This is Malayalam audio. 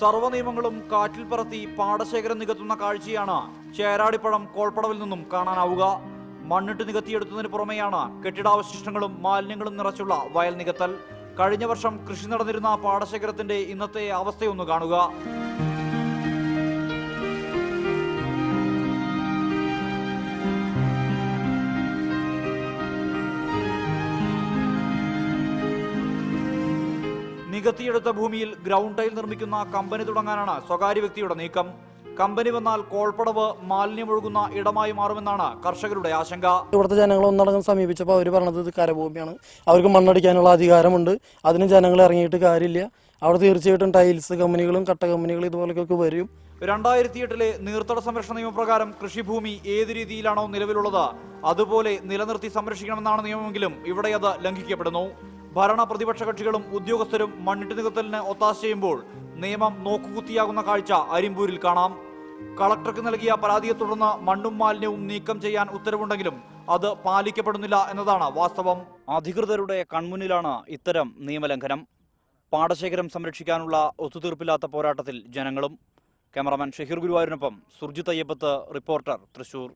സർവ നിയമങ്ങളും കാറ്റിൽ പറത്തി പാടശേഖരം നികത്തുന്ന കാഴ്ചയാണ് ചേരാടിപ്പഴം കോൾപ്പടവിൽ നിന്നും കാണാനാവുക. മണ്ണിട്ട് നികത്തിയെടുത്തതിന് പുറമെയാണ് കെട്ടിടാവശിഷ്ടങ്ങളും മാലിന്യങ്ങളും നിറച്ചുള്ള വയൽ നികത്തൽ. കഴിഞ്ഞ വർഷം കൃഷി നടന്നിരുന്ന പാടശേഖരത്തിന്റെ ഇന്നത്തെ അവസ്ഥയൊന്നു കാണുക. നികത്തിയെടുത്ത ഭൂമിയിൽ ഗ്രൗണ്ട് ടൈൽ നിർമ്മിക്കുന്ന കമ്പനി തുടങ്ങാനാണ് സ്വകാര്യ വ്യക്തിയുടെ നീക്കം. കമ്പനി വന്നാൽ കോൾപ്പടവ് മാലിന്യമൊഴുകുന്ന ഇടമായി മാറുമെന്നാണ് കർഷകരുടെ ആശങ്ക. ഇവിടുത്തെ ജനങ്ങൾ ഒന്നടങ്കം സമീപിച്ചപ്പോൾ അവർ പറഞ്ഞത് ഇത് കരഭൂമിയാണ്. അവർക്ക് മണ്ണടിക്കാനുള്ള അധികാരമുണ്ട്. അതിന് ജനങ്ങൾ ഇറങ്ങിയിട്ട് കാര്യമില്ല. അവിടെ തീർച്ചയായിട്ടും ടൈൽസ് കമ്പനികളും കട്ട കമ്പനികളും ഇതുപോലെയൊക്കെ വരും. രണ്ടായിരത്തി എട്ടിലെ നീർത്തട സംരക്ഷണ നിയമപ്രകാരം കൃഷിഭൂമി ഏത് രീതിയിലാണോ നിലവിലുള്ളത് അതുപോലെ നിലനിർത്തി സംരക്ഷിക്കണമെന്നാണ് നിയമമെങ്കിലും ഇവിടെ അത് ലംഘിക്കപ്പെടുന്നു. ഭരണ പ്രതിപക്ഷ കക്ഷികളും ഉദ്യോഗസ്ഥരും മണ്ണിട്ട് നികത്തലിന് ഒത്താശ ചെയ്യുമ്പോൾ നിയമം നോക്കുകുത്തിയാകുന്ന കാഴ്ച അരിമ്പൂരിൽ കാണാം. കളക്ടർക്ക് നൽകിയ പരാതിയെ തുടർന്ന് മണ്ണും മാലിന്യവും നീക്കം ചെയ്യാൻ ഉത്തരവുണ്ടെങ്കിലും അത് പാലിക്കപ്പെടുന്നില്ല എന്നതാണ് വാസ്തവം. അധികൃതരുടെ കൺമുന്നിലാണ് ഇത്തരം നിയമലംഘനം. പാടശേഖരം സംരക്ഷിക്കാനുള്ള ഒത്തുതീർപ്പില്ലാത്ത പോരാട്ടത്തിൽ ജനങ്ങളും. ക്യാമറമാൻ ഷഹീർ ഗുരുവായൂരിനൊപ്പം സുർജിത് അയ്യപ്പത്ത് റിപ്പോർട്ടർ തൃശൂർ.